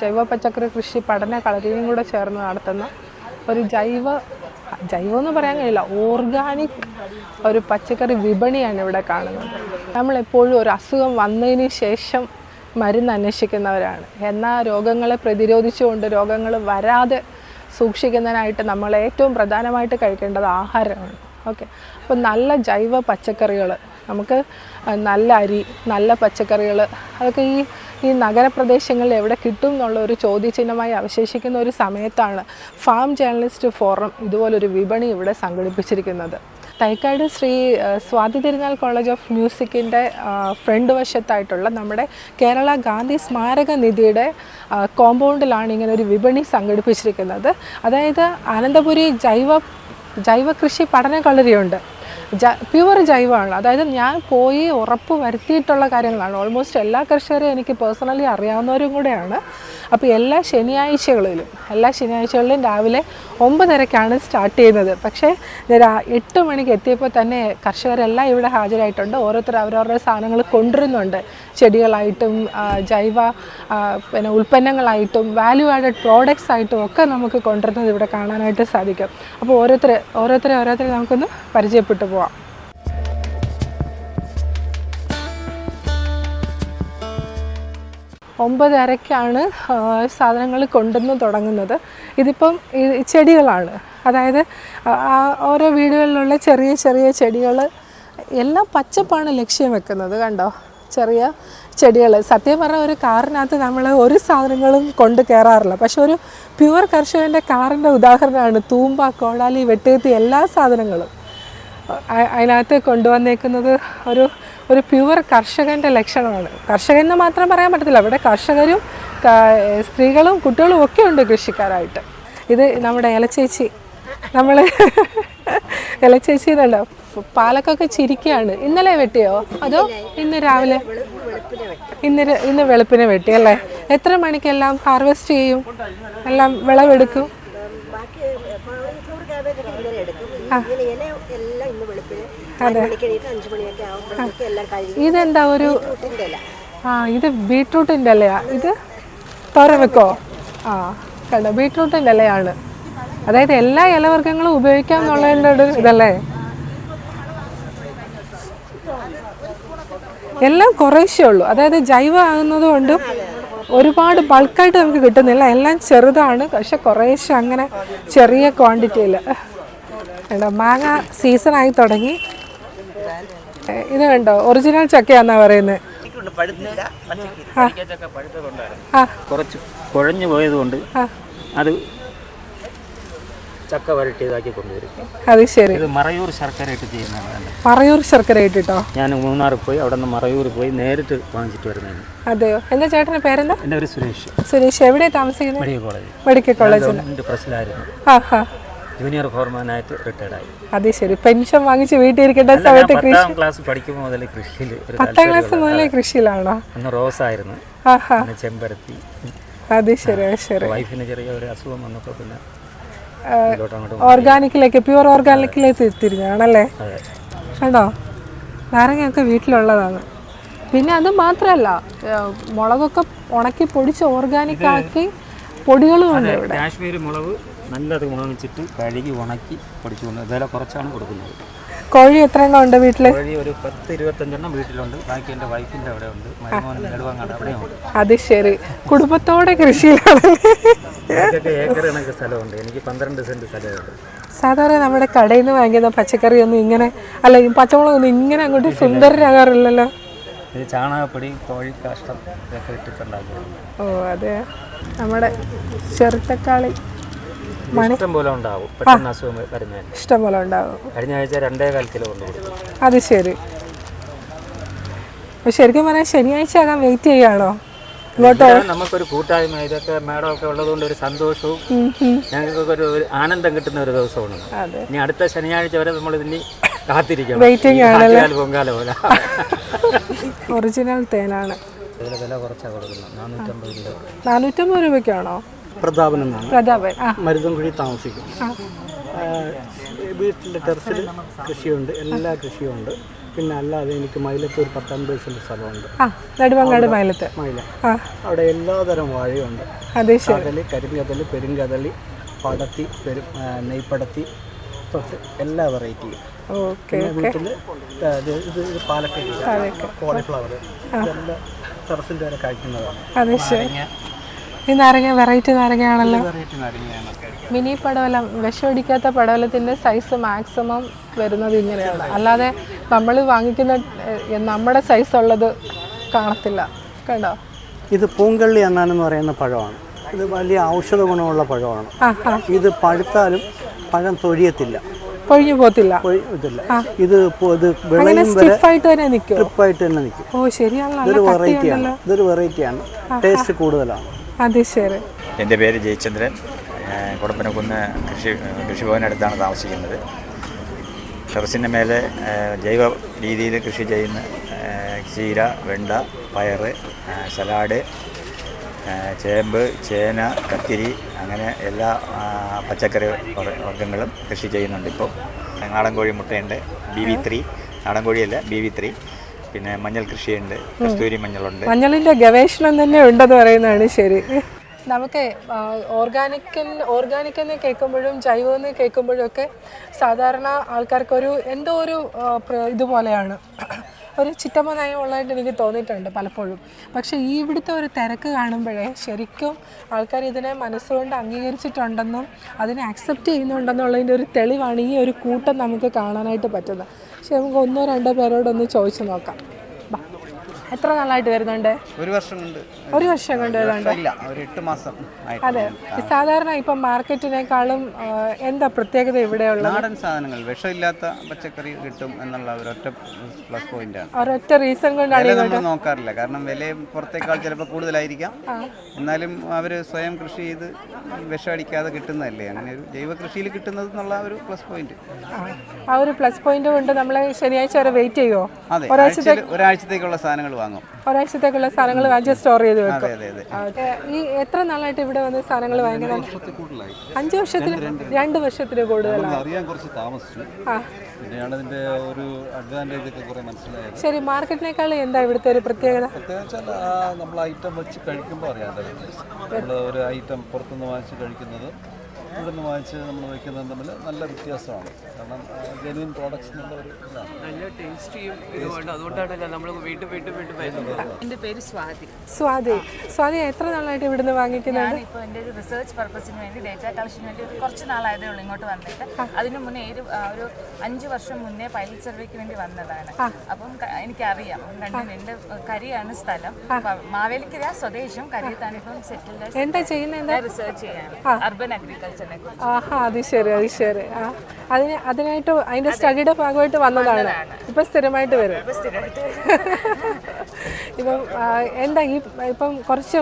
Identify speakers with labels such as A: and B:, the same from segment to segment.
A: ജൈവ പച്ചക്കറി കൃഷി പഠന കളരിയും കൂടെ ചേർന്ന് നടത്തുന്ന ഒരു ജൈവ ജൈവം എന്ന് പറയാൻ കഴിയില്ല ഓർഗാനിക് ഒരു പച്ചക്കറി വിപണിയാണ് ഇവിടെ കാണുന്നത്. നമ്മളെപ്പോഴും ഒരു അസുഖം വന്നതിന് ശേഷം മരുന്ന് അന്വേഷിക്കുന്നവരാണ്. എന്നാൽ രോഗങ്ങളെ പ്രതിരോധിച്ചുകൊണ്ട് രോഗങ്ങൾ വരാതെ സൂക്ഷിക്കുന്നതിനായിട്ട് നമ്മൾ ഏറ്റവും പ്രധാനമായിട്ട് കഴിക്കേണ്ടത് ആഹാരമാണ്. ഓക്കെ. അപ്പോൾ നല്ല ജൈവ പച്ചക്കറികൾ നമുക്ക് നല്ല അരി നല്ല പച്ചക്കറികൾ അതൊക്കെ ഈ ഈ നഗരപ്രദേശങ്ങളിൽ എവിടെ കിട്ടും എന്നുള്ള ഒരു ചോദ്യചിഹ്നമായി അവശേഷിക്കുന്ന ഒരു സമയത്താണ് ഫാം ജേർണലിസ്റ്റ് ഫോറം ഇതുപോലൊരു വിപണി ഇവിടെ സംഘടിപ്പിച്ചിരിക്കുന്നത്. തൈക്കാട് ശ്രീ സ്വാതി തിരുനാൾ കോളേജ് ഓഫ് മ്യൂസിക്കിന്റെ ഫ്രണ്ട് വശത്തായിട്ടുള്ള നമ്മുടെ കേരള ഗാന്ധി സ്മാരക നിധിയുടെ കോമ്പൗണ്ടിലാണ് ഇങ്ങനെ ഒരു വിപണി സംഘടിപ്പിച്ചിരിക്കുന്നത്. അതായത് അനന്തപുരി ജൈവ ജൈവ കൃഷി പഠന കളരിയുണ്ട്. ജ പ്യുവർ ജൈവമാണ്. അതായത് ഞാൻ പോയി ഉറപ്പ് വരുത്തിയിട്ടുള്ള കാര്യങ്ങളാണ്. ഓൾമോസ്റ്റ് എല്ലാ കർഷകരെയും എനിക്ക് പേഴ്സണലി അറിയാവുന്നവരും കൂടെയാണ്. അപ്പോൾ എല്ലാ ശനിയാഴ്ചകളിലും എല്ലാ ശനിയാഴ്ചകളിലും രാവിലെ ഒമ്പതരക്കാണ് സ്റ്റാർട്ട് ചെയ്യുന്നത്. പക്ഷേ എട്ട് മണിക്ക് എത്തിയപ്പോൾ തന്നെ കർഷകരെല്ലാം ഇവിടെ ഹാജരായിട്ടുണ്ട്. ഓരോരുത്തർ അവരവരുടെ സാധനങ്ങൾ കൊണ്ടുവരുന്നുണ്ട്. ചെടികളായിട്ടും ജൈവ പിന്നെ ഉൽപ്പന്നങ്ങളായിട്ടും വാല്യൂ ആഡഡ് പ്രോഡക്റ്റ്സ് ആയിട്ടും ഒക്കെ നമുക്ക് കൊണ്ടുവരുന്നത് ഇവിടെ കാണാനായിട്ട് സാധിക്കും. അപ്പോൾ ഓരോരുത്തർ ഓരോരുത്തരെ ഓരോരുത്തരെ നമുക്കൊന്ന് പരിചയപ്പെട്ടു പോവാം. ഒമ്പതരയ്ക്കാണ് സാധനങ്ങൾ കൊണ്ടുവന്ന് തുടങ്ങുന്നത്. ഇതിപ്പം ചെടികളാണ്. അതായത് ഓരോ വീടുകളിലുള്ള ചെറിയ ചെറിയ ചെടികൾ എല്ലാം പച്ചപ്പാണ് ലക്ഷ്യം വെക്കുന്നത് കണ്ടോ? ചെറിയ ചെടികൾ സത്യം പറഞ്ഞാൽ ഒരു കാറിനകത്ത് നമ്മൾ ഒരു സാധനങ്ങളും കൊണ്ട് കയറാറില്ല പക്ഷെ ഒരു പ്യുവർ കർഷകന്റെ കാറിന്റെ ഉദാഹരണമാണ് തൂമ്പ കോടാലി വെട്ടുകത്തി എല്ലാ സാധനങ്ങളും. അതിനകത്ത് കൊണ്ടുവന്നേക്കുന്നത് ഒരു ഒരു പ്യുവർ കർഷകന്റെ ലക്ഷണമാണ്. കർഷകൻ എന്ന് മാത്രം പറയാൻ പറ്റത്തില്ല. അവിടെ കർഷകരും സ്ത്രീകളും കുട്ടികളും ഒക്കെ ഉണ്ട് കൃഷിക്കാരായിട്ട്. ഇത് നമ്മുടെ ഇലച്ചേച്ചി. നമ്മൾ ഇലച്ചേച്ചി ഇതുണ്ടോ? പാലക്കൊക്കെ ചിരിക്കുകയാണ്. ഇന്നലെ വെട്ടിയോ? അതോ ഇന്ന് രാവിലെ? ഇന്ന് ഇന്ന് വെളുപ്പിനെ വെട്ടി അല്ലേ? എത്ര മണിക്കെല്ലാം ഹാർവെസ്റ്റ് ചെയ്യും? എല്ലാം വിളവെടുക്കും?
B: കഴുകി
A: ഇതെന്താ ഒരു ആ ഇത് ബീട്രൂട്ടിന്റെ ഇലയാ? ഇത് തോരൻ വെക്കോ? ആ കണ്ടോ? ബീട്രൂട്ടിന്റെ ഇലയാണ്. അതായത് എല്ലാ ഇലവർഗങ്ങളും ഉപയോഗിക്കാം എന്നുള്ളതിന്റെ ഒരു ഇതല്ലേ? എല്ലാം കുറേശ്ശേ ഉള്ളൂ. അതായത് ജൈവ ആകുന്നത് കൊണ്ടും ഒരുപാട് ബൾക്കായിട്ട് നമുക്ക് കിട്ടുന്നില്ല. എല്ലാം ചെറുതാണ്. പക്ഷെ കുറേശ്ശെ അങ്ങനെ ചെറിയ ക്വാണ്ടിറ്റിയിൽ. മാങ്ങ ആയി തുടങ്ങി. ഇത് കണ്ടോ? ഒറിജിനൽ ചക്കയാന്നാ പറയുന്നത്
C: കുറച്ച് കുഴഞ്ഞു പോയതുകൊണ്ട് അത് ചക്ക വരട്ടിയതാക്കി കൊണ്ടുവരും.
A: അത് ശരി.
C: ഇത് മറയൂർ ശർക്കര ഇട്ട് ചെയ്യുന്നതാണ്
A: മറയൂർ ശർക്കര ഇട്ടിട്ടോ
C: ഞാൻ മൂന്നാർ പോയി അവിടെ നിന്ന് മറയൂർ പോയി നേരിട്ട് വാങ്ങിച്ചിട്ട് വരുന്നതാണ്.
A: അതെയോ? എന്താ ചേട്ടന്റെ പേരെന്താ?
C: എന്റെ ഒരു സുരേഷ്.
A: സുരേഷ്. എവിടെയാണ് താമസിക്കുന്നത്?
C: മെഡിക്കൽ കോളേജ്
A: മെഡിക്കൽ കോളേജിൽ.
C: ഗവൺമെന്റ് പ്രസ്സിലായിരുന്നു
A: ആ ഹാ.
C: ജൂനിയർ ഫോർമാനായിട്ട് റിട്ടയർഡായി
A: അത് ശരി. പെൻഷൻ വാങ്ങിച്ച് വീട്ടിൽ ഇരിക്കേണ്ട സമയത്ത് കൃഷി
C: പത്താം ക്ലാസ് പഠിക്കുമ്പോൾ മുതൽ കൃഷിയിൽ
A: പത്താം ക്ലാസ്
C: മുതൽ
A: മുതലേ കൃഷിയിലാണോ?
C: അന്ന്
A: റോസ് ആയിരുന്നു.
C: പിന്നെ ചെമ്പരത്തി.
A: അത് ശരി ശരി.
C: വൈഫിന് ചെറിയ ഒരു അസുഖം വന്നപ്പോൾ പിന്നെ
A: ഓർഗാനിക്കിലേക്ക് പ്യുവർ ഓർഗാനിക്കിലേക്ക് തിരിഞ്ഞാണല്ലേ? കണ്ടോ? നാരങ്ങയൊക്കെ വീട്ടിലുള്ളതാണ്. പിന്നെ അത് മാത്രമല്ല മുളകൊക്കെ ഉണക്കി പൊടിച്ച് ഓർഗാനിക് ആക്കി പൊടികളും ഉണ്ട് ഇവിടെ.
C: കാശ്മീരി മുളക് നല്ലത് വാങ്ങിച്ചിട്ട് കഴുകി ഉണക്കി പൊടിച്ചു കൊണ്ട് വില കുറച്ചാണ് കൊടുക്കുന്നത്.
A: കോഴി എത്ര എണ്ണം ഉണ്ട് വീട്ടിൽ
C: കോഴി ഒരു പത്ത് ഇരുപത്തഞ്ചെണ്ണം വീട്ടിലുണ്ട്. ബാക്കി എന്റെ വൈഫിന്റെ അവിടെ ഉണ്ട് നെടുവങ്ങാട് അവിടെയുണ്ട്.
A: അത് ശരി. കുടുംബത്തോടെ കൃഷിയിലാണ്
C: എനിക്കൊക്കെ ഏക്കർ കണക്ക് സ്ഥലമുണ്ട്. എനിക്ക് പന്ത്രണ്ട് സെന്റ് സ്ഥലമുണ്ട്
A: സാധാരണ നമ്മുടെ കടയിൽ നിന്ന് വാങ്ങിയ പച്ചക്കറി ഒന്നും ഇങ്ങനെ അല്ല ഈ പച്ചമുളകൊന്നും ഇങ്ങനെ അങ്ങോട്ട് സുന്ദരരാകാറില്ലല്ലോ
C: ഇത് ചാണകപ്പൊടി കോഴി കാഷ്ടം ഇതൊക്കെ ഇട്ടിട്ടുണ്ടാകും
A: ഓ അതെ. നമ്മുടെ ചെറുത്തക്കാളി.
C: ഇഷ്ടം പോലെ ഉണ്ടാവും. പെട്ടെന്ന് അസുഖം ഇഷ്ടം
A: ഇഷ്ടംപോലെ ഉണ്ടാവും.
C: കഴിഞ്ഞ ആഴ്ച രണ്ടേ കാൽ കിലോ കൊണ്ട്
A: അത് ശരി. ശരിക്കും പറഞ്ഞാൽ ശനിയാഴ്ച ആകാൻ വെയിറ്റ്
C: ചെയ്യാണോ നമുക്കൊരു കൂട്ടായ്മ ഇതൊക്കെ മേഡം ഒക്കെ ഉള്ളതുകൊണ്ട് ഒരു സന്തോഷവും ഞങ്ങൾക്കൊക്കെ ഒരു ആനന്ദം കിട്ടുന്ന ഒരു ദിവസമാണ്. ഇനി അടുത്ത ശനിയാഴ്ച വരെ നമ്മൾ ഇതിന് കാത്തിരിക്കണം. വെയിറ്റിംഗ് ആറ്റുകാൽ പൊങ്കാല പോലെ.
A: ഒറിജിനൽ തേനാണ്.
C: വില കുറച്ചാണ് കൊടുക്കുന്നത്. നാനൂറ്റമ്പത് രൂപ.
A: നാനൂറ്റമ്പത് രൂപയ്ക്കാണോ?
D: പ്രതാപൻ എന്നാണ്.
A: പ്രതാപൻ ആ.
D: മരുതൻകുഴി താമസിക്കും. വീട്ടിലെ ടെറസിൽ കൃഷിയുണ്ട് എല്ലാ കൃഷിയും ഉണ്ട്.
E: പിന്നെ അല്ലാതെ എനിക്ക് മൈലത്ത് ഒരു പത്തൊൻപത് സെന്റ് സ്ഥലമുണ്ട്.
A: നെടുമങ്ങാട് മൈലത്ത്.
E: മൈല. അവിടെ എല്ലാതരം വാഴയുണ്ട്.
A: കടലി ശരി
E: പെരുങ്കതലി പടത്തി പെരു നെയ്പടത്തി തൊട്ട് എല്ലാ വെറൈറ്റിയും
A: ഓക്കെ
E: പിന്നെ വീട്ടിൽ ഇത് ഇത് പാലക്കൈ കോളിഫ്ലവർ ഇതെല്ലാം ടെറസിന്റെ വരെ കഴിക്കുന്നതാണ്
A: ഈ നാരങ്ങ വെറൈറ്റി നാരങ്ങയാണല്ലോ. മിനി പടവലം വിഷമടിക്കാത്ത പടവലത്തിന്റെ സൈസ് മാക്സിമം വരുന്നത് ഇങ്ങനെയാണ്. അല്ലാതെ നമ്മൾ വാങ്ങിക്കുന്ന നമ്മുടെ സൈസ് ഉള്ളത് കാണത്തില്ല. കണ്ടോ?
E: ഇത് പൂങ്കള്ളി എന്നാണെന്ന് പറയുന്ന പഴമാണ്. ഇത് വലിയ ഔഷധ ഗുണമുള്ള പഴമാണ്. ഇത് പഴുത്താലും പഴം തൊഴിയത്തില്ല.
A: പൊഴിഞ്ഞു പോത്തില്ല
E: ഇത് ഇത്
A: സ്റ്റിഫായിട്ട് തന്നെ
E: ട്രിപ്പായിട്ട് തന്നെ നിൽക്കും.
A: ഓ ശരിയാണല്ലോ
E: ഇതൊരു
A: നല്ല
E: വെറൈറ്റിയാണ്
A: കട്ടിയുണ്ടല്ലോ
E: ഇതൊരു വെറൈറ്റിയാണ് ടേസ്റ്റ് കൂടുതലാണ്.
A: അതെ ശരി.
F: എന്റെ പേര് ജയചന്ദ്രൻ. കുടപ്പനക്കുന്ന് കൃഷി കൃഷിഭവനടുത്താണ് താമസിക്കുന്നത്. ടെറസിന്റെ മേലെ ജൈവ രീതിയിൽ കൃഷി ചെയ്യുന്ന ചീര വെണ്ട പയറ് സലാഡ് ചേമ്പ് ചേന കത്തിരി അങ്ങനെ എല്ലാ പച്ചക്കറി വർഗങ്ങളും കൃഷി ചെയ്യുന്നുണ്ട് ഇപ്പോൾ. നാടൻ കോഴി മുട്ടയുണ്ട് ബി വി ത്രീ. നാടൻ കോഴിയല്ല ബി വി ത്രീ. പിന്നെ മഞ്ഞൾ കൃഷിയുണ്ട് കസ്തൂരി മഞ്ഞളുണ്ട്.
A: മഞ്ഞളിന്റെ ഗവേഷണം തന്നെ ഉണ്ടെന്ന് പറയുന്നതാണ് ശരി. നമുക്ക് ഓർഗാനിക്കൽ ഓർഗാനിക് എന്ന് കേൾക്കുമ്പോഴും ജൈവം എന്ന് കേൾക്കുമ്പോഴും ഒക്കെ സാധാരണ ആൾക്കാർക്ക് ഒരു എന്തോ ഒരു ഇതുപോലെയാണ്. ഒരു ചിറ്റമ്മ നയം ഉള്ളതായിട്ട് എനിക്ക് തോന്നിയിട്ടുണ്ട് പലപ്പോഴും. പക്ഷേ ഈ ഇവിടുത്തെ ഒരു തിരക്ക് കാണുമ്പോഴേ ശരിക്കും ആൾക്കാർ ഇതിനെ മനസ്സുകൊണ്ട് അംഗീകരിച്ചിട്ടുണ്ടെന്നും അതിനെ അക്സെപ്റ്റ് ചെയ്യുന്നുണ്ടെന്നുള്ളതിന്റെ ഒരു തെളിവാണ് ഈ ഒരു കൂട്ടം നമുക്ക് കാണാനായിട്ട് പറ്റുന്നത്. പക്ഷെ നമുക്ക് ഒന്നോ രണ്ടോ പേരോടൊന്ന് ചോദിച്ചു നോക്കാം. എത്ര നാളായിട്ട് വരുന്നുണ്ട്?
G: ഒരു വർഷം കൊണ്ട്
A: ഒരു വർഷം കൊണ്ട് വരുന്നുണ്ട്.
G: ഇല്ല ഒരു എട്ട് മാസം
A: അതെ. സാധാരണ ഇപ്പം മാർക്കറ്റിനേക്കാളും എന്താ പ്രത്യേകത ഇവിടെയുള്ള
G: നാടൻ സാധനങ്ങൾ വിഷമില്ലാത്ത പച്ചക്കറി കിട്ടും എന്നുള്ള ഒരൊറ്റ പ്ലസ് പോയിന്റ് ആണ്.
A: ഒരൊറ്റ റീസൺ കൊണ്ടാണ്
G: വില നമ്മൾ നോക്കാറില്ല കാരണം വിലയും പുറത്തേക്കാൾ ചിലപ്പോൾ കൂടുതലായിരിക്കാം. എന്നാലും അവർ സ്വയം കൃഷി ചെയ്ത് വിഷമടിക്കാതെ കിട്ടുന്നതല്ലേ അങ്ങനെ ഒരു ജൈവ കൃഷിയിൽ കിട്ടുന്നത് എന്നുള്ള ഒരു പ്ലസ് പോയിന്റ്
A: ആ, ഒരു പ്ലസ് പോയിന്റ് കൊണ്ട് നമ്മൾ ശനിയാഴ്ച വരെ വെയിറ്റ് ചെയ്യുമോ
G: അതെ ഒരാഴ്ചത്തേക്കുള്ള സാധനങ്ങൾ വാങ്ങും.
A: ഒരാഴ്ചത്തേക്കുള്ള സാധനങ്ങൾ വാങ്ങിച്ച് സ്റ്റോർ ചെയ്ത് വെക്കും. ഈ എത്ര നാളായിട്ട് ഇവിടെ വന്ന് സാധനങ്ങൾ വാങ്ങിക്കുന്നത് അഞ്ച് വർഷത്തിൽ രണ്ട് വർഷത്തിന് കൂടുതലാണ്
H: അറിയാൻ കുറച്ച് താമസിച്ചു. പിന്നെയാണ് ഒരു അഡ്വാന്റേജ് ഒക്കെ കുറെ മനസ്സിലായത്.
A: ശരി മാർക്കറ്റിനേക്കാൾ എന്താ ഇവിടുത്തെ ഒരു പ്രത്യേകത?
H: നമ്മൾ ഐറ്റം വെച്ച് കഴിക്കുമ്പോൾ അറിയാം നമ്മൾ ഒരു ഐറ്റം പുറത്തുനിന്ന് വാങ്ങിച്ച് കഴിക്കുന്നത് ഇവിടെ നിന്ന് വാങ്ങിച്ച് നമ്മൾ വയ്ക്കുന്നത് തമ്മിൽ നല്ല വ്യത്യാസമാണ്. കാരണം ജെനുവിൻ പ്രോഡക്ട്സ് എന്നുള്ള ഒരു ഇതാണ്.
I: നല്ല ടേസ്റ്റിയും ഇതുകൊണ്ട് അതുകൊണ്ടാണ് നമ്മൾ വീണ്ടും വീണ്ടും വീണ്ടും വരുന്നത്
J: എന്റെ പേര് സ്വാതി.
A: സ്വാതി. സ്വാതി എത്ര നാളായിട്ട് ഇവിടുന്ന് വാങ്ങിക്കുന്നുണ്ട്
J: ഞാനിപ്പോൾ എന്റെ ഒരു റിസർച്ച് പർപ്പസിന് വേണ്ടി ഡേറ്റ കളക്ഷന് വേണ്ടി ഒരു കുറച്ച് നാളായതേ ഉള്ളൂ ഇങ്ങോട്ട് വന്നിട്ട്. അതിന് മുന്നേ ഒരു ഒരു അഞ്ച് വർഷം മുന്നേ പൈലറ്റ് സർവേക്ക് വേണ്ടി വന്നതാണ്. അപ്പം എനിക്കറിയാം. രണ്ടും എന്റെ കരിയാണ് സ്ഥലം. മാവേലിക്കര സ്വദേശം. കരിയത്താണ് ഇപ്പം സെറ്റിൽഡ്
A: എന്താ ചെയ്യുന്നത്? എന്താ
J: റിസർച്ച് ചെയ്യാൻ അർബൻ അഗ്രികൾച്ചറിനെ കുറിച്ച്
A: ആഹാ അത് ശരി അത് ശരി. ആ അതിന് അതിനായിട്ട് അതിന്റെ സ്റ്റഡിയുടെ ഭാഗമായിട്ട് വന്നതാണ്. ഇപ്പൊ സ്ഥിരമായിട്ട് വരും.
J: സ്ഥിരമായിട്ട്
A: ഇപ്പം എന്താ ഈ ഇപ്പം കുറച്ച്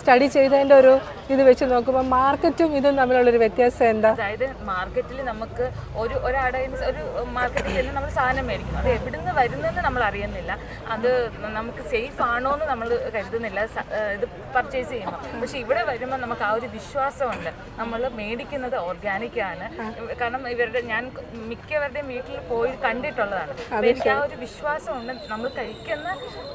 A: സ്റ്റഡി ചെയ്തതിന്റെ ഒരു ഇത് വെച്ച് നോക്കുമ്പോൾ മാർക്കറ്റും ഇതും തമ്മിലുള്ളൊരു വ്യത്യാസം എന്താ?
J: അതായത് മാർക്കറ്റിൽ നമുക്ക് ഒരു ഒരാടെ ഒരു മാർക്കറ്റിൽ ചെന്ന് നമ്മൾ സാധനം മേടിക്കുന്നു. അത് എവിടുന്ന് വരുന്നെന്ന് നമ്മൾ അറിയുന്നില്ല. അത് നമുക്ക് സേഫ് ആണോ എന്ന് നമ്മൾ കരുതുന്നില്ല ഇത് പർച്ചേസ് ചെയ്യുമ്പോൾ പക്ഷെ ഇവിടെ വരുമ്പോൾ നമുക്ക് ആ ഒരു വിശ്വാസമുണ്ട്. നമ്മൾ മേടിക്കുന്നത് ഓർഗാനിക് ആണ്. കാരണം ഇവരുടെ ഞാൻ മിക്കവരുടെയും വീട്ടിൽ പോയി കണ്ടിട്ടുള്ളതാണ്. എനിക്ക് ആ ഒരു വിശ്വാസമുണ്ട്. നമ്മൾ കഴിക്കുന്ന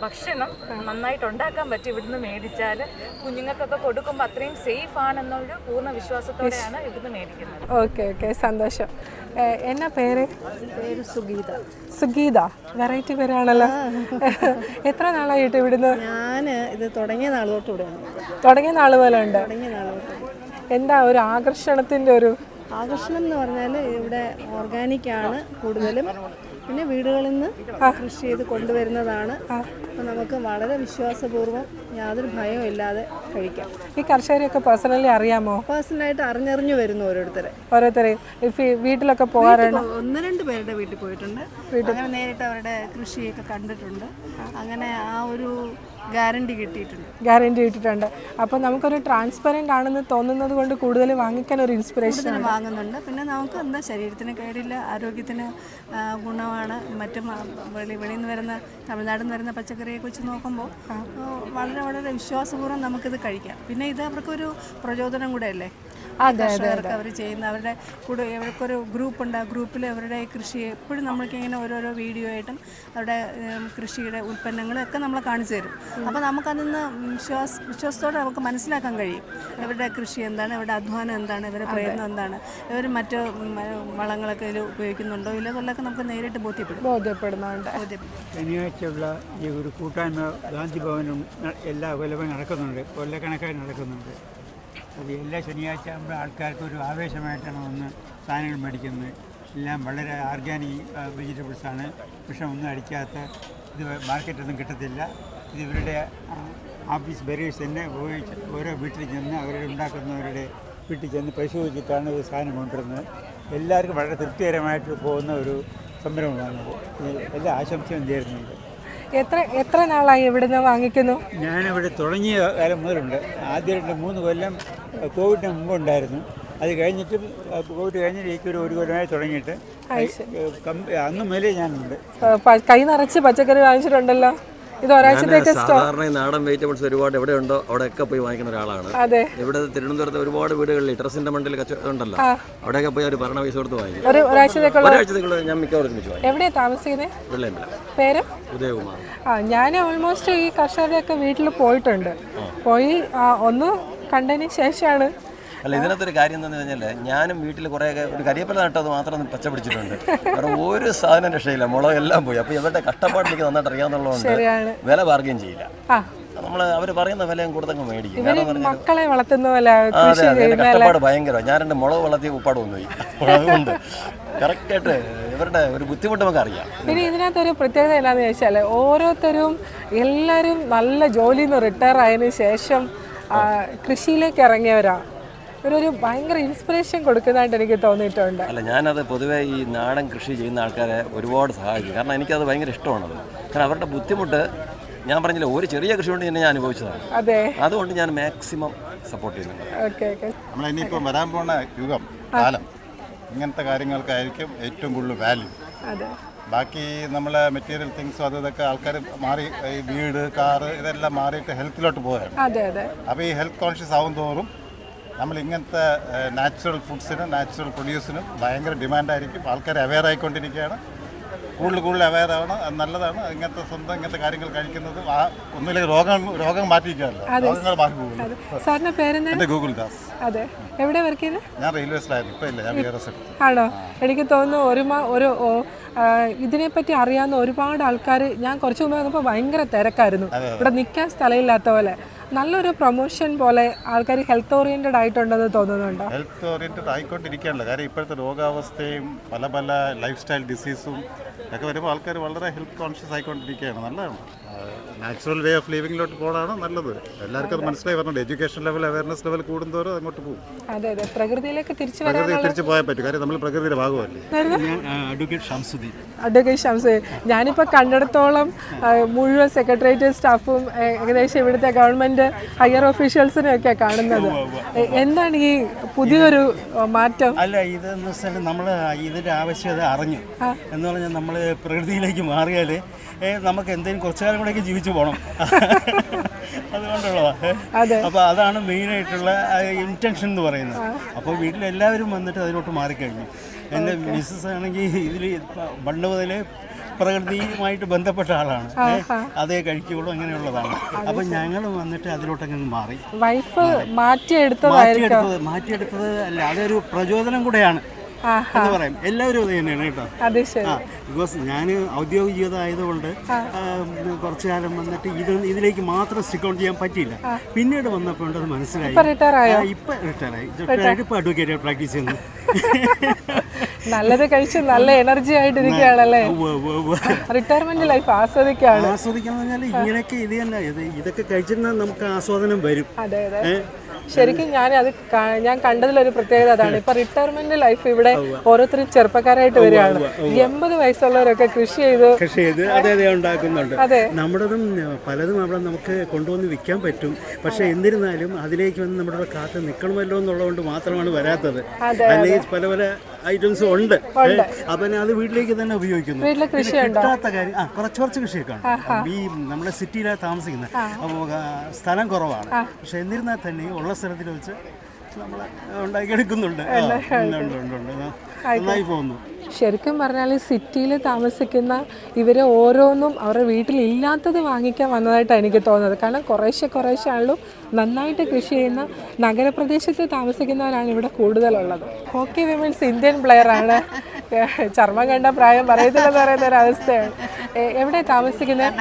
J: ഭക്ഷണം നന്നായിട്ട് ഉണ്ടാക്കാൻ പറ്റും ഇവിടുന്ന് മേടിച്ചാൽ. കുഞ്ഞുങ്ങൾക്കൊക്കെ കൊടുക്കുമ്പോൾ അത്രയും സേഫ് ആണെന്നൊരു പൂർണ വിശ്വാസത്തോടെയാണ് ഇവിടുന്ന് മേടിക്കുന്നത്.
A: ഓക്കെ ഓക്കെ സന്തോഷം. ഏ, എന്നാ പേര്?
K: പേര് സുഗീത.
A: സുഗീത വെറൈറ്റി പേരാണല്ലോ. എത്ര നാളായിട്ട് ഇവിടുന്ന്?
K: ഞാൻ ഇത് തുടങ്ങിയ നാൾ തൊട്ട് ഇവിടെ
A: തുടങ്ങിയ നാൾ പോലെ ഉണ്ട്.
K: തുടങ്ങിയ നാൾ തൊട്ട്.
A: എന്താ ഒരു ആകർഷണത്തിന്റെ ഒരു
K: ആകർഷണം എന്ന് പറഞ്ഞാൽ ഇവിടെ ഓർഗാനിക് ആണ് കൂടുതലും. പിന്നെ വീടുകളിൽ നിന്ന് കൃഷി ചെയ്ത് കൊണ്ടുവരുന്നതാണ്. അപ്പോൾ നമുക്ക് വളരെ വിശ്വാസപൂർവം യാതൊരു ഭയവും ഇല്ലാതെ കഴിക്കാം.
A: ഈ കർഷകരെയൊക്കെ പേഴ്സണലി അറിയാമോ?
K: പേഴ്സണലായിട്ട് അറിഞ്ഞറിഞ്ഞു വരുന്നു ഓരോരുത്തരെ.
A: ഓരോരുത്തരെ. വീട്ടിലൊക്കെ പോകാറുണ്ട്?
K: ഒന്ന് രണ്ട് പേരുടെ വീട്ടിൽ പോയിട്ടുണ്ട്. അങ്ങനെ നേരിട്ട് അവരുടെ കൃഷിയൊക്കെ കണ്ടിട്ടുണ്ട്. അങ്ങനെ ആ ഒരു ഗ്യാരണ്ടി കിട്ടിയിട്ടുണ്ട്.
A: ഗ്യാരണ്ടി കിട്ടിയിട്ടുണ്ട്. അപ്പോൾ നമുക്കൊരു ട്രാൻസ്പെറന്റ് ആണെന്ന് തോന്നുന്നത് കൊണ്ട് കൂടുതൽ വാങ്ങിക്കാൻ ഒരു ഇൻസ്പിറേഷൻ
K: വാങ്ങുന്നുണ്ട്. പിന്നെ നമുക്ക് എന്താ ശരീരത്തിന് കേടില്ല ആരോഗ്യത്തിന് ഗുണമാണ്. മറ്റും വെളി വെളിയിൽ നിന്ന് വരുന്ന തമിഴ്നാട്ടിൽ നിന്ന് വരുന്ന പച്ചക്കറിയെ കുറിച്ച് നോക്കുമ്പോൾ വളരെ വളരെ വിശ്വാസപൂർവം നമുക്കിത് കഴിക്കാം. പിന്നെ ഇത് അവർക്കൊരു പ്രചോദനം കൂടെ അല്ലേ? കർഷകർക്ക് അവർ ചെയ്യുന്ന അവരുടെ കൂടെ അവർക്കൊരു ഗ്രൂപ്പ് ഉണ്ട് ആ ഗ്രൂപ്പിൽ അവരുടെ കൃഷി എപ്പോഴും നമ്മൾക്ക് ഇങ്ങനെ ഓരോരോ വീഡിയോ ആയിട്ടും അവരുടെ കൃഷിയുടെ ഉൽപ്പന്നങ്ങളും നമ്മൾ കാണിച്ചു തരും. അപ്പോൾ നമുക്കതിൽ നിന്ന് വിശ്വാസ വിശ്വാസത്തോടെ നമുക്ക് മനസ്സിലാക്കാൻ കഴിയും. ഇവരുടെ കൃഷി എന്താണ് ഇവരുടെ അധ്വാനം എന്താണ് ഇവരുടെ പ്രയത്നം എന്താണ് ഇവർ മറ്റ് വളങ്ങളൊക്കെ ഇതിൽ ഉപയോഗിക്കുന്നുണ്ടോ ഇല്ല എന്നുള്ളതൊക്കെ നമുക്ക് നേരിട്ട് ബോധ്യപ്പെടും.
A: ബോധ്യപ്പെടുന്നുണ്ട്.
K: ബോധ്യപ്പെടും.
L: ശനിയാഴ്ചയുള്ള ഈ ഒരു കൂട്ടായ്മ ഗാന്ധി ഭവനും എല്ലാ കൊല്ലവും നടക്കുന്നുണ്ട്. കൊല്ലക്കണക്കായി നടക്കുന്നുണ്ട്. അത് എല്ലാ ശനിയാഴ്ച ആകുമ്പോൾ ആൾക്കാർക്ക് ഒരു ആവേശമായിട്ടാണ് വന്ന് സാധനങ്ങൾ മേടിക്കുന്നത്. എല്ലാം വളരെ ഓർഗാനിക് വെജിറ്റബിൾസാണ് വിഷമൊന്നും അടിക്കാത്ത ഇത് മാർക്കറ്റൊന്നും കിട്ടത്തില്ല. ഇത് ഇവരുടെ ഓഫീസ് ബെറേഴ്സ് തന്നെ ഉപയോഗിച്ച് ഓരോ വീട്ടിൽ ചെന്ന് അവരുടെ ഉണ്ടാക്കുന്നവരുടെ വീട്ടിൽ ചെന്ന് പരിശോധിച്ചിട്ടാണ് ഈ സാധനം കൊണ്ടുവരുന്നത്. എല്ലാവർക്കും വളരെ തൃപ്തികരമായിട്ട് പോകുന്ന ഒരു സംരംഭമാണ് എല്ലാ ആശംസയും ചേരുന്നുണ്ട്
A: എത്ര എത്ര നാളായി ഇവിടുന്ന് വാങ്ങിക്കുന്നു?
L: ഞാനിവിടെ തുടങ്ങിയ കാലം മുതലുണ്ട്. ആദ്യം രണ്ട് മൂന്ന് കൊല്ലം കോവിഡിന് മുമ്പ് ഉണ്ടായിരുന്നു അത് കഴിഞ്ഞിട്ട് കോവിഡ് കഴിഞ്ഞിട്ട് എനിക്ക് ഒരു ഒരു കൊല്ലമായി തുടങ്ങിയിട്ട്. അന്ന് മുതലേ ഞാനുണ്ട്.
A: കൈ നിറച്ച് പച്ചക്കറി വാങ്ങിച്ചിട്ടുണ്ടല്ലോ. ഇത് ഒരാഴ്ചത്തേക്ക്
M: സാധാരണ നാടൻ വെജിറ്റബിൾസ് ഒരുപാട് എവിടെ ഉണ്ടോ അവിടെയൊക്കെ പോയി വാങ്ങിക്കുന്ന ഒരാളാണ്. ഇവിടെ തിരുവനന്തപുരത്ത് ഒരുപാട് വീടുകളിൽ ടെറസിന്റെ മണ്ടിൽ ഉണ്ടല്ലോ. അവിടെയൊക്കെ പോയി അവർ ഭരണ പൈസ കൊടുത്ത് വാങ്ങിക്കും.
A: ഒരാഴ്ചത്തേക്കുള്ള
M: ഞാൻ മിക്കവാറും ഒരുമിച്ച് വാങ്ങിക്കും.
A: എവിടെയാണ് താമസിക്കുന്നത്
M: വെള്ളയമ്പല
A: പേര്?
M: ഉദയകുമാർ.
A: ആ ഞാൻ ഓൾമോസ്റ്റ് ഈ കർഷകരുടെയൊക്കെ വീട്ടിൽ പോയിട്ടുണ്ട്. പോയി ഒന്ന് കണ്ടതിന് ശേഷമാണ്
M: അല്ല ഇതിനകത്തൊരു കാര്യം എന്താണെന്ന് കഴിഞ്ഞാൽ ഞാനും വീട്ടിൽ കുറേ ഒരു കരിയപ്പല നട്ടത് മാത്രം പച്ച പിടിച്ചിട്ടുണ്ട് കാരണം ഒരു സാധനം രക്ഷയില്ല മുളക് എല്ലാം പോയി. അപ്പോൾ ഇവരുടെ കഷ്ടപ്പാടിലേക്ക് നന്നായിട്ട് അറിയാവുന്നതുകൊണ്ട്
A: ശരിയാണ്.
M: വില ബാർഗെയിൻ ചെയ്യില്ല. നമ്മൾ അവർ പറയുന്ന വിലയും കൂടുതൽ മേടിക്കും.
A: മക്കളെ വളർത്തുന്ന പോലെ
M: കഷ്ടപ്പാട് ഭയങ്കരമാണ് ഞാൻ രണ്ട് മുളക് വളർത്തി ഉപ്പാട് വന്നുപോയി അതുകൊണ്ട് കറക്റ്റായിട്ട് ഇവരുടെ ഒരു ബുദ്ധിമുട്ട് നമുക്ക് അറിയാം.
A: പിന്നെ ഇതിനകത്തൊരു പ്രത്യേകത എന്താണെന്ന് ചോദിച്ചാൽ ഓരോരുത്തരും എല്ലാവരും നല്ല ജോലിയിൽ നിന്ന് റിട്ടയർ ആയതിനു ശേഷം കൃഷിയിലേക്ക് ഇറങ്ങിയവരാണ് ഇവരൊരു ഭയങ്കര ഇൻസ്പിറേഷൻ കൊടുക്കുന്നതായിട്ട് എനിക്ക് തോന്നിയിട്ടുണ്ട്.
M: അല്ല ഞാനത് പൊതുവേ ഈ നാടൻ കൃഷി ചെയ്യുന്ന ആൾക്കാരെ ഒരുപാട് സഹായിക്കും. കാരണം എനിക്കത് ഭയങ്കര ഇഷ്ടമാണ് കാരണം അവരുടെ ബുദ്ധിമുട്ട് ഞാൻ പറഞ്ഞില്ല ഒരു ചെറിയ കൃഷി കൊണ്ട് തന്നെ ഞാൻ അനുഭവിച്ചതാണ്.
A: അതെ.
M: അതുകൊണ്ട് ഞാൻ മാക്സിമം സപ്പോർട്ട് ചെയ്യുന്നുണ്ട്.
N: നമ്മൾ ഇനിയിപ്പോൾ വരാൻ പോണ യുഗം കാലം. ഇങ്ങനത്തെ കാര്യങ്ങൾക്കായിരിക്കും ഏറ്റവും കൂടുതൽ വാല്യൂ
A: അതെ.
N: ബാക്കി നമ്മളെ മെറ്റീരിയൽ തിങ്സ് അത് ഇതൊക്കെ ആൾക്കാർ മാറി ഈ വീട് കാറ് ഇതെല്ലാം മാറിയിട്ട് ഹെൽത്തിലോട്ട് പോവുകയാണ്.
A: അതെ അതെ.
N: അപ്പോൾ ഈ ഹെൽത്ത് കോൺഷ്യസ് ആവും തോറും നമ്മൾ ഇങ്ങനത്തെ നാച്ചുറൽ ഫുഡ്സിനും നാച്ചുറൽ പ്രൊഡ്യൂസിനും ഭയങ്കര ഡിമാൻഡായിരിക്കും ആൾക്കാർ അവെയർ ആയിക്കൊണ്ടിരിക്കുകയാണ്. കൂടുതൽ കൂടുതൽ അവെയർ ആവണം അത് നല്ലതാണ്. ഇങ്ങനത്തെ സ്വന്തം ഇങ്ങനത്തെ കാര്യങ്ങൾ കഴിക്കുന്നത് ആ ഒന്നുമില്ലെങ്കിൽ രോഗം രോഗം മാറ്റിയിരിക്കാസ് രോഗങ്ങൾ മാറ്റി പോകുന്നു.
A: അതെ. സാറിന്റെ പേരെന്താണ്?
N: എന്റെ ഗൂഗിൾ ദാസ്.
A: അതെ. എവിടെ വർക്ക് ചെയ്യുന്നത്
N: ഞാൻ റെയിൽവേസിലായിരുന്നു ഇപ്പോൾ ഇല്ല. ഞാൻ ബി ആർ എസ്
A: ആണോ? എനിക്ക് തോന്നുന്നു ഒരു ഒരു ഇതിനെപ്പറ്റി അറിയാവുന്ന ഒരുപാട് ആൾക്കാർ ഞാൻ കുറച്ച് മുമ്പ് വന്നപ്പോൾ ഭയങ്കര തിരക്കായിരുന്നു. ഇവിടെ നിൽക്കാൻ സ്ഥലമില്ലാത്ത പോലെ. നല്ലൊരു പ്രൊമോഷൻ പോലെ ആൾക്കാർ ഹെൽത്ത് ഓറിയന്റഡ് ആയിട്ടുണ്ടെന്ന് തോന്നുന്നുണ്ടോ?
N: ഹെൽത്ത് ഓറിയന്റഡ് ആയിക്കൊണ്ടിരിക്കുകയാണല്ലോ. കാര്യം ഇപ്പോഴത്തെ രോഗാവസ്ഥയും പല പല ലൈഫ് സ്റ്റൈൽ ഡിസീസും ഒക്കെ വരുമ്പോൾ ആൾക്കാർ വളരെ ഹെൽത്ത് കോൺഷ്യസ് ആയിക്കൊണ്ടിരിക്കുകയാണ്. നല്ലതാണ്. നാച്ചുറൽ വേ ഓഫ് ലിവിങ്ങിലോട്ട് പോകണമാണ് നല്ലത്. എല്ലാവർക്കും അത് മനസ്സിലായി പറഞ്ഞത് എഡ്യൂക്കേഷൻ ലെവൽ അവയർനെസ് ലെവൽ കൂടുന്തോറും അങ്ങോട്ട് പോകും.
A: അതെ അതെ. പ്രകൃതിയിലേക്ക് തിരിച്ചു
N: പ്രകൃതി തിരിച്ച് പോയാൽ പറ്റും. കാര്യം നമ്മൾ പ്രകൃതിയുടെ ഭാഗമല്ലേ?
D: ഞാൻ അഡ്വക്കേറ്റ് ഷംസുദ്ദീൻ.
A: അഡ്വക്കേറ്റ് ഷംസ് ഞാനിപ്പോൾ കണ്ടിടത്തോളം മുഴുവൻ സെക്രട്ടേറിയറ്റ് സ്റ്റാഫും ഏകദേശം ഇവിടുത്തെ ഗവൺമെന്റ് ഹയർ ഓഫീഷ്യൽസിനെ ഒക്കെ കാണുന്നത് എന്താണ് ഈ പുതിയൊരു മാറ്റം?
D: അല്ല ഇതെന്ന് വെച്ചാൽ നമ്മൾ ഇതിന്റെ ആവശ്യകത അറിഞ്ഞു. എന്ന് പറഞ്ഞാൽ നമ്മൾ പ്രകൃതിയിലേക്ക് മാറിയാൽ നമുക്ക് എന്തെങ്കിലും കുറച്ചു കാലം കൂടെയൊക്കെ ജീവിച്ചു പോകണം അതുകൊണ്ടുള്ളതാണ്
A: അതെ.
D: അപ്പോൾ അതാണ് മെയിനായിട്ടുള്ള ഇന്റൻഷൻ എന്ന് പറയുന്നത്. അപ്പോൾ വീട്ടിലെല്ലാവരും വന്നിട്ട് അതിലോട്ട് മാറിക്കഴിഞ്ഞു. എന്റെ മിസ്സസ് ആണെങ്കിൽ ഇതിൽ പണ്ട് മുതലേ പ്രകൃതിയുമായിട്ട് ബന്ധപ്പെട്ട ആളാണ്. അതേ കഴിക്കുള്ളൂ അങ്ങനെയുള്ളതാണ്. അപ്പൊ ഞങ്ങൾ വന്നിട്ട് അതിലോട്ടങ്ങ് മാറി.
A: വൈഫ്
D: മാറ്റിയെടുത്തത് മാറ്റിയെടുത്തത് അല്ല അതൊരു പ്രചോദനം കൂടെയാണ്. എന്ന് പറയും. എല്ലാവരും അത് തന്നെയാണ് കേട്ടോ. ആ ബിക്കോസ് ഞാൻ ഔദ്യോഗിക ജീവിതം ആയതുകൊണ്ട് ആ, കുറച്ചു കാലം വന്നിട്ട് ഇത് ഇതിലേക്ക് മാത്രം സ്റ്റിക്ക് ഔട്ട് ചെയ്യാൻ പറ്റിയില്ല. പിന്നീട് വന്നപ്പോൾ അത് മനസ്സിലായി.
A: ഇപ്പൊ?
D: ആ, ഇപ്പൊ റിട്ടയർ ആയി. റിട്ടയർ ആയിട്ട് ഇപ്പൊ അഡ്വക്കേറ്റ് പ്രാക്ടീസ് ചെയ്യുന്നു
A: നല്ലത് കഴിച്ച് നല്ല എനർജി ആയിട്ടിരിക്കുകയാണല്ലേ. റിട്ടയർമെന്റ് ലൈഫ് ആസ്വദിക്കുകയാണ്.
D: ആസ്വദിക്കാന്ന് പറഞ്ഞാൽ ഇങ്ങനെയൊക്കെ ഇത് തന്നെ. ഇതൊക്കെ കഴിച്ചിരുന്നാൽ നമുക്ക് ആസ്വാദനം വരും.
A: അതെ അതെ. ശരിക്കും ഞാൻ അത് ഞാൻ കണ്ടതിലൊരു പ്രത്യേകത അതാണ്. ഇപ്പൊ റിട്ടയർമെന്റ് ലൈഫ് ഇവിടെ ഓരോരുത്തരും ചെറുപ്പക്കാരായിട്ട് വരികയാണ്. എൺപത് വയസ്സുള്ളവരൊക്കെ കൃഷി ചെയ്ത്
D: കൃഷി ചെയ്ത് അതെ അതെ ഉണ്ടാക്കുന്നുണ്ട്.
A: അതെ.
D: നമ്മുടേതും പലതും അവിടെ നമുക്ക് കൊണ്ടുവന്ന് വിൽക്കാൻ പറ്റും. പക്ഷെ എന്നിരുന്നാലും അതിലേക്ക് വന്ന് നമ്മുടെ കാത്ത് നിൽക്കണമല്ലോ എന്നുള്ളതുകൊണ്ട് മാത്രമാണ് വരാത്തത്. അല്ലെങ്കിൽ പല പല ഐറ്റംസും ഉണ്ട്. അപ്പൊ അത് വീട്ടിലേക്ക് തന്നെ ഉപയോഗിക്കുന്നു? കിട്ടാത്ത കാര്യം ആ കുറച്ച് കുറച്ച് കൃഷിയൊക്കെ ഉണ്ട്. ഈ നമ്മുടെ സിറ്റിയിലാണ് താമസിക്കുന്നത്. അപ്പോൾ സ്ഥലം കുറവാണ്. പക്ഷെ എന്നിരുന്നാൽ തന്നെ ഉള്ള സ്ഥലത്തിൽ വെച്ച് നമ്മൾ ഉണ്ടാക്കിയെടുക്കുന്നുണ്ട് ഉണ്ട്, ഉണ്ട്, ഉണ്ട്. നന്നായി പോകുന്നു.
A: ശരിക്കും പറഞ്ഞാൽ സിറ്റിയിൽ താമസിക്കുന്ന ഇവർ ഓരോന്നും അവരുടെ വീട്ടിലില്ലാത്തത് വാങ്ങിക്കാൻ വന്നതായിട്ടാണ് എനിക്ക് തോന്നുന്നത്. കാരണം കുറേശ്ശെ കുറേശ്ശെ ആളും നന്നായിട്ട് കൃഷി ചെയ്യുന്ന നഗരപ്രദേശത്ത് താമസിക്കുന്നവരാണ് ഇവിടെ കൂടുതലുള്ളത്. ഹോക്കി വിമൻസ് ഇന്ത്യൻ പ്ലെയറാണ് ചർമ്മം കണ്ട പ്രായം പറയത്തില്ലെന്ന് പറയുന്ന ഒരു അവസ്ഥയാണ്. എവിടെ താമസിക്കുന്നത്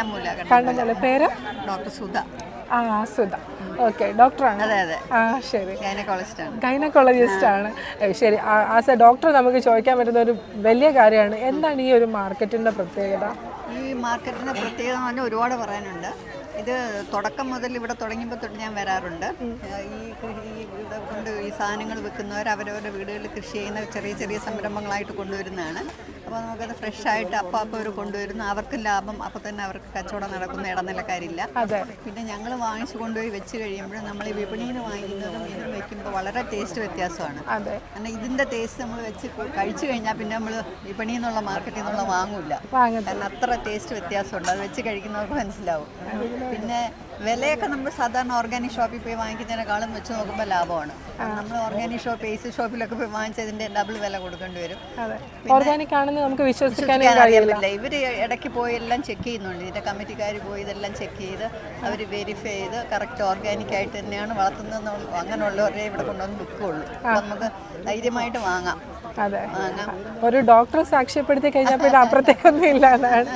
A: കണ്ണമൂല. പേര്?
B: ഡോക്ടർ സുധ.
A: ആ സുധ. ഓക്കെ ഡോക്ടറാണ്
B: അതെ അതെ.
A: ആ ശരി. ഗൈനക്കോളജിസ്റ്റ് ആണ്. ശരി. ആസ് എ ഡോക്ടർ നമുക്ക് ചോദിക്കാൻ പറ്റുന്ന ഒരു വലിയ കാര്യമാണ്. എന്താണ് ഈ ഒരു മാർക്കറ്റിന്റെ പ്രത്യേകത?
B: ഈ മാർക്കറ്റിന്റെ പ്രത്യേകത എന്ന് പറഞ്ഞാൽ ഒരുപാട് പറയാനുണ്ട്. ഇത് തുടക്കം മുതൽ ഇവിടെ തുടങ്ങിയപ്പോൾ തൊട്ട് ഞാൻ വരാറുണ്ട്. ഈ ഇവിടെ കൊണ്ട് ഈ സാധനങ്ങൾ വെക്കുന്നവർ അവരവരുടെ വീടുകളിൽ കൃഷി ചെയ്യുന്ന ചെറിയ ചെറിയ സംരംഭങ്ങളായിട്ട് കൊണ്ടുവരുന്നതാണ്. അപ്പോൾ നമുക്കത് ഫ്രഷ് ആയിട്ട് അപ്പം അപ്പം അവർ കൊണ്ടുവരുന്നു. അവർക്ക് ലാഭം അപ്പോൾ തന്നെ അവർക്ക് കച്ചവടം നടക്കുന്ന ഇടനിലക്കാരില്ല. പിന്നെ ഞങ്ങൾ വാങ്ങിച്ചു കൊണ്ടുപോയി വെച്ച് കഴിയുമ്പോൾ നമ്മൾ ഈ വിപണിയിൽ വാങ്ങിക്കുന്നതും ഇതും വെക്കുമ്പോൾ വളരെ ടേസ്റ്റ് വ്യത്യാസമാണ്. കാരണം ഇതിന്റെ ടേസ്റ്റ് നമ്മൾ വെച്ച് കഴിച്ചു കഴിഞ്ഞാൽ പിന്നെ നമ്മൾ വിപണിയിൽ നിന്നുള്ള മാർക്കറ്റിൽ നിന്നുള്ള വാങ്ങൂല
A: വാങ്ങത്തില്ല.
B: കാരണം അത്ര ടേസ്റ്റ് വ്യത്യാസമുണ്ട്. അത് വെച്ച് കഴിക്കുന്നവർക്ക് മനസ്സിലാവും. പിന്നെ വിലയൊക്കെ നമ്മൾ സാധാരണ ഓർഗാനിക് ഷോപ്പിൽ പോയി വാങ്ങിക്കുന്നതിനേക്കാളും വെച്ച് നോക്കുമ്പോൾ ലാഭമാണ്. നമ്മൾ ഓർഗാനിക് ഷോപ്പ് ഏസി ഷോപ്പിലൊക്കെ പോയി വാങ്ങിച്ചതിന്റെ ഡബിൾ വില കൊടുക്കേണ്ടി വരും.
A: ഓർഗാനിക് ആണെന്ന് നമുക്ക്
B: വിശ്വസിക്കാൻ പറ്റില്ല ഇവർ ഇടയ്ക്ക് പോയി എല്ലാം ചെക്ക് ചെയ്യുന്നുണ്ട്. ഇതിന്റെ കമ്മിറ്റിക്കാർ പോയി ഇതെല്ലാം ചെക്ക് ചെയ്ത് അവർ വെരിഫൈ ചെയ്ത് കറക്റ്റ് ഓർഗാനിക് ആയിട്ട് തന്നെയാണ് വളർത്തുന്നത് അങ്ങനെയുള്ളവരെ ഇവിടെ കൊണ്ടുവന്ന് ബുക്കുള്ളൂ നമുക്ക് ധൈര്യമായിട്ട് വാങ്ങാം.
A: അതെ. ഒരു ഡോക്ടർ സാക്ഷ്യപ്പെടുത്തി കഴിഞ്ഞാൽ പിന്നെ അപ്പുറത്തേക്കൊന്നും ഇല്ല എന്നാണ്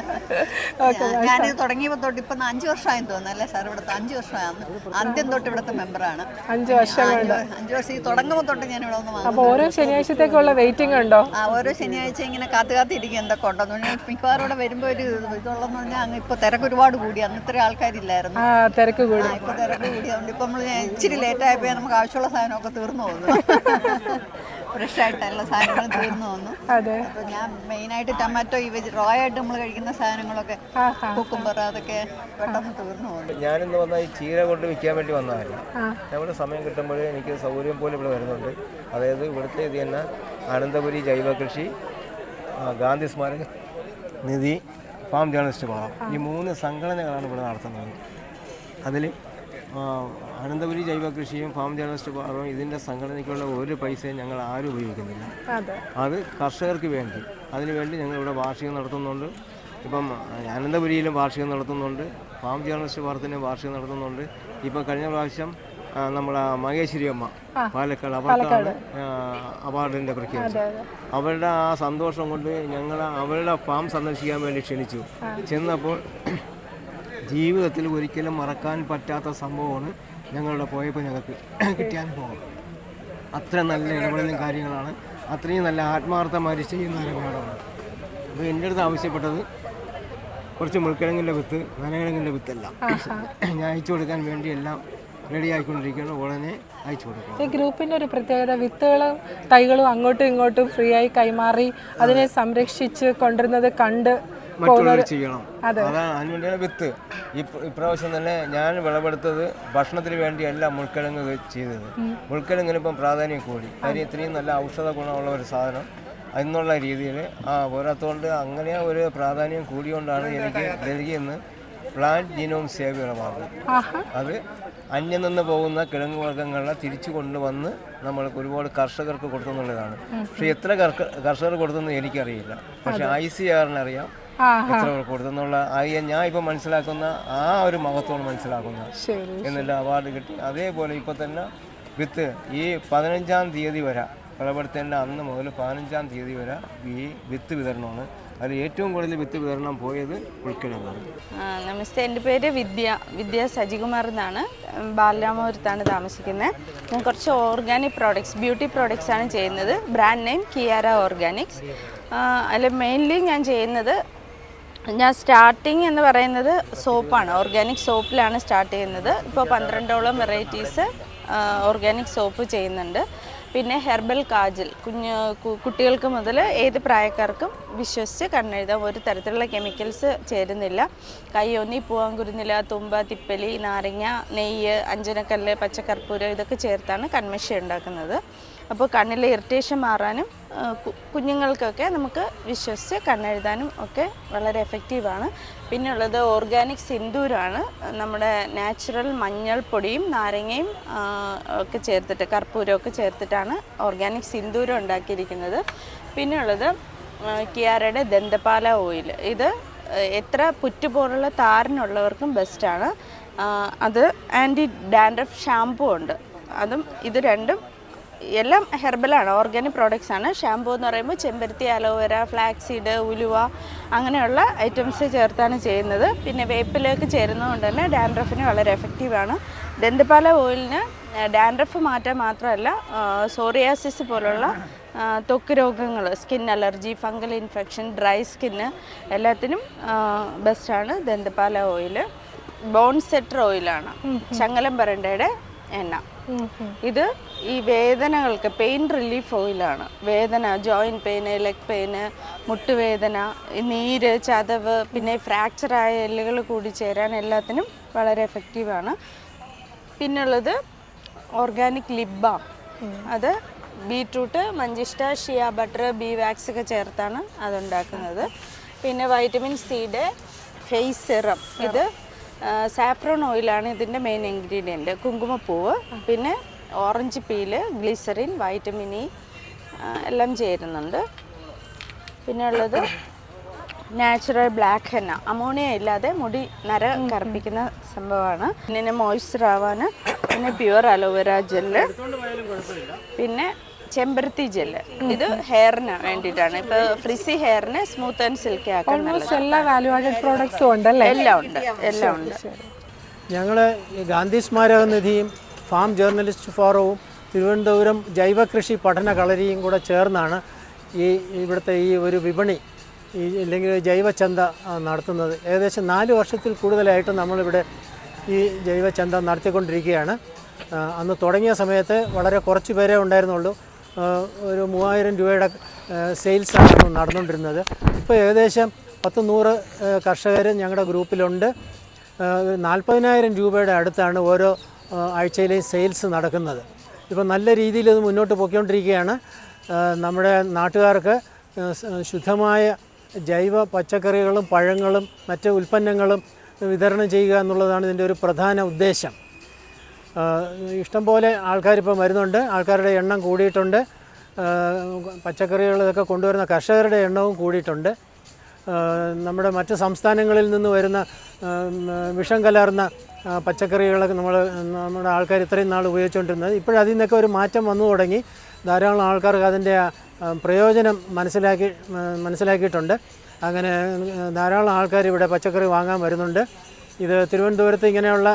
B: ഞാനിത് തുടങ്ങിയപ്പോൾ തൊട്ട് ഇപ്പം അഞ്ച് വർഷമായെന്ന് തോന്നുന്നു അല്ലേ സാർ ഇവിടുത്തെ അഞ്ച് വർഷമാണ് ആദ്യം തൊട്ട് ഇവിടുത്തെ മെമ്പറാണ്
A: അഞ്ച് വർഷം
B: അഞ്ച് വർഷം ഈ തുടങ്ങുമ്പോൾ തൊട്ട് ഞാൻ ഇവിടെ വന്ന്
A: അപ്പോൾ ഓരോ ശനിയാഴ്ചത്തേക്കുള്ള വെയിറ്റിംഗ് ഉണ്ടോ?
B: ആ ഓരോ ശനിയാഴ്ച ഇങ്ങനെ കാത്തു കാത്തിരിക്കും എന്തൊക്കെ ഉണ്ടോ മിക്കവാറും ഇവിടെ വരുമ്പോൾ ഒരു ഇതുള്ളതെന്ന് പറഞ്ഞാൽ അങ്ങ് ഇപ്പോൾ തിരക്ക് ഒരുപാട് കൂടി. അന്ന് ഇത്ര ആൾക്കാരില്ലായിരുന്നു.
A: തിരക്ക് കൂടി.
B: ആ, ഇപ്പൊ തിരക്ക് കൂടി അതുകൊണ്ട് ഇപ്പൊ നമ്മൾ ഇച്ചിരി ലേറ്റ് ആയപ്പോ നമുക്ക് ആവശ്യമുള്ള സാധനമൊക്കെ തീർന്നു പോകുന്നു. ഫ്രഷ് ആയിട്ടുള്ള സാധനങ്ങൾ തീർന്നു വന്നു.
A: അതെ.
B: അപ്പൊ ഞാൻ മെയിൻ ആയിട്ട് ടൊമാറ്റോ ഈ വെജ് റോ ആയിട്ട് നമ്മൾ കഴിക്കുന്ന സാധനങ്ങളൊക്കെ കുക്കുംബർ അതൊക്കെ പെട്ടെന്ന് തീർന്നു പോകുന്നു
O: ഞാനിന്ന് വന്ന ഈ ചീര കൊണ്ട് വിൽക്കാൻ വേണ്ടി വന്നതല്ല നമ്മുടെ സമയം കിട്ടുമ്പോഴേ എനിക്ക് സൗകര്യം പോലെ ഇവിടെ വരുന്നുണ്ട്. അതായത് ഇവിടുത്തെ ഇത് തന്നെ അനന്തപുരി ജൈവ കൃഷി ഗാന്ധി സ്മാരക നിധി ഫാം ജേർണലിസ്റ്റ് കോളം ഈ മൂന്ന് സംഘടനകളാണ് ഇവിടെ നടത്തുന്നത്. അതിൽ അനന്തപുരി ജൈവ കൃഷിയും ഫാം ജേർണലിസ്റ്റ് കോളവും ഇതിന്റെ സംഘടനയ്ക്കുള്ള ഒരു പൈസയും ഞങ്ങൾ ആരും ഉപയോഗിക്കുന്നില്ല.
A: അതെ.
O: കർഷകർക്ക് വേണ്ടി. അതിനുവേണ്ടി ഞങ്ങൾ ഇവിടെ വാർഷികം നടത്തുന്നുണ്ട്. ഇപ്പം അനന്തപുരിയിലും വാർഷികം നടത്തുന്നുണ്ട്. ഫാം ജേർണലിസ്റ്റ് വാർത്തയിലും വാർഷികം നടത്തുന്നുണ്ട്. ഇപ്പം കഴിഞ്ഞ പ്രാവശ്യം നമ്മുടെ നമ്മളെ മഹേശ്വരി അമ്മ പാലക്കാട് അവർക്കാണ് അവാർഡിന്റെ പ്രഖ്യാപിച്ചത് അവരുടെ ആ സന്തോഷം കൊണ്ട് ഞങ്ങൾ അവരുടെ ഫാം സന്ദർശിക്കാൻ വേണ്ടി ക്ഷണിച്ചു. ചെന്നപ്പോൾ ജീവിതത്തിൽ ഒരിക്കലും മറക്കാൻ പറ്റാത്ത സംഭവമാണ് ഞങ്ങളുടെ പോയപ്പോൾ ഞങ്ങൾക്ക് കിട്ടിയ അനുഭവം അത്ര നല്ല ഇടപെടലും കാര്യങ്ങളാണ്. അത്രയും നല്ല ആത്മാർത്ഥമായി ചെയ്യുന്ന ഒരു മേടമാണ് അപ്പോൾ എന്റെ അടുത്ത് ആവശ്യപ്പെട്ടത് കുറച്ച് മുൾക്കിഴങ്ങിന്റെ വിത്ത് നനകിഴങ്ങിന്റെ വിത്തല്ല ഞാൻ അയച്ചു കൊടുക്കാൻ വേണ്ടി എല്ലാം റെഡി ആയിക്കൊണ്ടിരിക്കുകയാണ്. ഉടനെ അയച്ചു കൊടുക്കും
A: ഈ ഗ്രൂപ്പിന്റെ ഒരു പ്രത്യേകത വിത്തുകളും തൈകളും അങ്ങോട്ടും ഇങ്ങോട്ടും ഫ്രീ ആയി കൈമാറി അതിനെ സംരക്ഷിച്ച് കൊണ്ടുവരുന്നത് കണ്ട്
O: മറ്റുള്ളവർ ചെയ്യണം.
A: അതെ.
O: അതാണ് അതിനുവേണ്ടിയാണ് വിത്ത്. ഈ ഇപ്രാവശ്യം തന്നെ ഞാൻ വിളവെടുത്തത് ഭക്ഷണത്തിന് വേണ്ടിയല്ല മുൾക്കിഴങ്ങ് ചെയ്തത്. മുൾക്കിഴങ്ങിന് ഇപ്പം പ്രാധാന്യം കൂടി. കാര്യം ഇത്രയും നല്ല ഔഷധ ഗുണമുള്ള ഒരു സാധനം. എന്നുള്ള രീതിയിൽ ആ പോരാത്തോണ്ട് അങ്ങനെ ഒരു പ്രാധാന്യം കൂടിയോണ്ടാണ് എനിക്ക് ഡൽഹിയിൽ നിന്ന് പ്ലാന്റ് ജീനോം സേവയുടെ
A: മാർഗം.
O: അത് അന്യം നിന്ന് പോകുന്ന കിഴങ്ങ് വർഗങ്ങളെ തിരിച്ചു കൊണ്ടുവന്ന് നമ്മൾക്ക് ഒരുപാട് കർഷകർക്ക് കൊടുത്തു എന്നുള്ളതാണ് പക്ഷെ എത്ര കർഷകർ കൊടുത്തെന്ന് എനിക്കറിയില്ല. പക്ഷേ ഐ സി ആറിനറിയാം. എത്ര കൊടുത്തെന്നുള്ള ഞാൻ ഇപ്പം മനസ്സിലാക്കുന്ന ആ ഒരു മഹത്വമാണ് മനസ്സിലാക്കുന്നത് എന്നുള്ള അവാർഡ് കിട്ടി. അതേപോലെ ഇപ്പൊ തന്നെ വിത്ത് ഈ പതിനഞ്ചാം തീയതി വരെ വിളവെടുത്തേണ്ട അന്ന് മുതൽ പതിനഞ്ചാം തീയതി വരെ ഈ വിത്ത് വിതരണമാണ്. അതിൽ ഏറ്റവും കൂടുതൽ വിത്ത് വിതരണം പോയത് ഉൾക്കിഴങ്ങാണ്.
P: നമസ്തേ. എന്റെ പേര് വിദ്യ. വിദ്യ സജികുമാർ എന്നാണ്. ബാലരാമപുരത്താണ് താമസിക്കുന്നത്. ഞാൻ കുറച്ച് ഓർഗാനിക് പ്രോഡക്ട്സ് ബ്യൂട്ടി പ്രോഡക്ട്സ് ആണ് ചെയ്യുന്നത്. ബ്രാൻഡ് നെയിം കിയാര ഓർഗാനിക്സ് അതിൽ മെയിൻലി ഞാൻ ചെയ്യുന്നത് ഞാൻ സ്റ്റാർട്ടിങ് എന്ന് പറയുന്നത് സോപ്പാണ്. ഓർഗാനിക് സോപ്പിലാണ് സ്റ്റാർട്ട് ചെയ്യുന്നത്. ഇപ്പോൾ പന്ത്രണ്ടോളം വെറൈറ്റീസ് ഓർഗാനിക് സോപ്പ് ചെയ്യുന്നുണ്ട്. പിന്നെ ഹെർബൽ കാജൽ. കുഞ്ഞ് കുട്ടികൾക്ക് മുതൽ ഏത് പ്രായക്കാർക്കും വിശ്വസിച്ച് കണ്ണെഴുതാം. ഒരു തരത്തിലുള്ള കെമിക്കൽസ് ചേരുന്നില്ല. കൈയൊന്നി പൂവാൻ കുരുന്നില തുമ്പ തിപ്പലി നാരങ്ങ നെയ്യ് അഞ്ചനക്കല്ല് പച്ചക്കർപ്പൂരം ഇതൊക്കെ ചേർത്താണ് കൺമഷി ഉണ്ടാക്കുന്നത്. അപ്പോൾ കണ്ണിലെ ഇറിറ്റേഷൻ മാറാനും കുഞ്ഞുങ്ങൾക്കൊക്കെ നമുക്ക് വിശ്വസിച്ച് കണ്ണെഴുതാനും ഒക്കെ വളരെ എഫക്റ്റീവാണ്. പിന്നെ ഉള്ളത് ഓർഗാനിക് സിന്ദൂരാണ്. നമ്മുടെ നാച്ചുറൽ മഞ്ഞൾപ്പൊടിയും നാരങ്ങയും ഒക്കെ ചേർത്തിട്ട് കർപ്പൂരമൊക്കെ ചേർത്തിട്ടാണ് ഓർഗാനിക് സിന്ദൂരം ഉണ്ടാക്കിയിരിക്കുന്നത്. പിന്നെ ഉള്ളത് കിയാരയുടെ ദന്തപാല ഓയിൽ. ഇത് എത്ര പുറ്റ് പോലുള്ള താരനുള്ളവർക്കും ബെസ്റ്റാണ് അത് ആന്റി ഡാൻഡ്രഫ് ഷാംപൂ ഉണ്ട്. അതും ഇത് രണ്ടും എല്ലാം ഹെർബലാണ് ഓർഗാനിക് പ്രോഡക്റ്റ്സ് ആണ്. ഷാമ്പൂ എന്ന് പറയുമ്പോൾ ചെമ്പരത്തി അലോവേര ഫ്ലാക്സീഡ് ഉലുവ അങ്ങനെയുള്ള ഐറ്റംസ് ചേർത്താണ് ചെയ്യുന്നത്. പിന്നെ വേപ്പിലേക്ക് ചേരുന്നതുകൊണ്ട് തന്നെ ഡാൻഡ്രഫിന് വളരെ എഫക്റ്റീവാണ് ദന്തപാല ഓയിലിന് ഡാൻഡ്രഫ് മാറ്റാൻ മാത്രമല്ല സോറിയാസിസ് പോലുള്ള ത്വക്ക് രോഗങ്ങൾ skin allergy fungal infection dry skin എല്ലാത്തിനും ബെസ്റ്റാണ് ദന്തപാല ഓയിൽ ബോൺ സെറ്റർ ഓയിലാണ് ചങ്ങലം പരണ്ടയുടെ എണ്ണ. ഇത് ഈ വേദനകൾക്ക് പെയിൻ റിലീഫ് ഓയിലാണ്. വേദന ജോയിന്റ് പെയിന് ലെഗ് പെയിന് മുട്ടുവേദന നീര് ചതവ് പിന്നെ ഫ്രാക്ചർ ആയ എല്ലുകൾ കൂടി ചേരാൻ എല്ലാത്തിനും വളരെ എഫക്റ്റീവാണ് പിന്നുള്ളത് ഓർഗാനിക് ലിപ് ബാം അത് ബീട്രൂട്ട് മഞ്ചിഷ്ട ഷിയ ബട്ടർ ബി വാക്സ് ഒക്കെ ചേർത്താണ് അതുണ്ടാക്കുന്നത്. പിന്നെ വൈറ്റമിൻ സിയുടെ ഫേസ് സിറം. ഇത് സാഫ്രോൺ ഓയിലാണ് ഇതിന്റെ മെയിൻ ഇൻഗ്രീഡിയന്റ് കുങ്കുമപ്പൂവ് പിന്നെ orange peel glycerin vitamin E എല്ലാം ചേരുന്നുണ്ട്. പിന്നെ ഉള്ളത് നാച്ചുറൽ ബ്ലാക്ക് ഹെന്ന. അമോണിയ ഇല്ലാതെ മുടി നര കറുപ്പിക്കുന്ന സംഭവമാണ്. പിന്നെ മോയ്സ്ചർ ആവാൻ പിന്നെ പ്യുവർ അലോവേര ജെല്ല്. പിന്നെ ചെമ്പരത്തി ജെല്ല്. ഇത് ഹെയറിന് വേണ്ടിയിട്ടാണ്. ഇപ്പൊ ഫ്രിസി ഹെയറിന് സ്മൂത്ത് ആൻഡ് സിൽക്കി ആക്കാൻ
A: ഓൾമോസ്റ്റ് എല്ലാ വാല്യൂ ആഡഡ് പ്രോഡക്ട്സും ഉണ്ടല്ലേ?
P: എല്ലാം ഉണ്ട്. എല്ലാം ഉണ്ട്.
Q: ഞങ്ങൾ ഗാന്ധി സ്മാരക നിധിയും ഫാം ജേർണലിസ്റ്റ് ഫോറവും തിരുവനന്തപുരം ജൈവ കൃഷി പഠന കളരിയും കൂടെ ചേർന്നാണ് ഈ ഇവിടുത്തെ ഈ ഒരു വിപണി ഈ അല്ലെങ്കിൽ ജൈവചന്ത നടത്തുന്നത്. ഏകദേശം നാല് വർഷത്തിൽ കൂടുതലായിട്ട് നമ്മളിവിടെ ഈ ജൈവചന്ത നടത്തിക്കൊണ്ടിരിക്കുകയാണ്. അന്ന് തുടങ്ങിയ സമയത്ത് വളരെ കുറച്ച് പേരേ ഉണ്ടായിരുന്നുള്ളൂ. ഒരു മൂവായിരം രൂപയുടെ സെയിൽസാണ് നടന്നുകൊണ്ടിരുന്നത്. ഇപ്പോൾ ഏകദേശം പത്ത് നൂറ് കർഷകർ ഞങ്ങളുടെ ഗ്രൂപ്പിലുണ്ട്. നാൽപ്പതിനായിരം രൂപയുടെ അടുത്താണ് ഓരോ ആഴ്ചയിലെയും സെയിൽസ് നടക്കുന്നത്. ഇപ്പോൾ നല്ല രീതിയിൽ ഇത് മുന്നോട്ട് പോയിക്കൊണ്ടിരിക്കുകയാണ്. നമ്മുടെ നാട്ടുകാർക്ക് ശുദ്ധമായ ജൈവ പച്ചക്കറികളും പഴങ്ങളും മറ്റ് ഉൽപ്പന്നങ്ങളും വിതരണം ചെയ്യുക എന്നുള്ളതാണ് ഇതിന്റെ ഒരു പ്രധാന ഉദ്ദേശം. ഇഷ്ടംപോലെ ആൾക്കാരിപ്പോൾ വരുന്നുണ്ട്. ആൾക്കാരുടെ എണ്ണം കൂടിയിട്ടുണ്ട്. പച്ചക്കറികളൊക്കെ കൊണ്ടുവരുന്ന കർഷകരുടെ എണ്ണവും കൂടിയിട്ടുണ്ട്. നമ്മുടെ മറ്റ് സംസ്ഥാനങ്ങളിൽ നിന്ന് വരുന്ന വിഷം കലർന്ന പച്ചക്കറികളൊക്കെ നമ്മൾ നമ്മുടെ ആൾക്കാർ ഇത്രയും നാൾ ഉപയോഗിച്ചുകൊണ്ടിരുന്നത്. ഇപ്പോഴതിൽ നിന്നൊക്കെ ഒരു മാറ്റം വന്നു തുടങ്ങി. ധാരാളം ആൾക്കാർക്ക് അതിന്റെ പ്രയോജനം മനസ്സിലാക്കി മനസ്സിലാക്കിയിട്ടുണ്ട്. അങ്ങനെ ധാരാളം ആൾക്കാർ ഇവിടെ പച്ചക്കറി വാങ്ങാൻ വരുന്നുണ്ട്. ഇത് തിരുവനന്തപുരത്ത് ഇങ്ങനെയുള്ള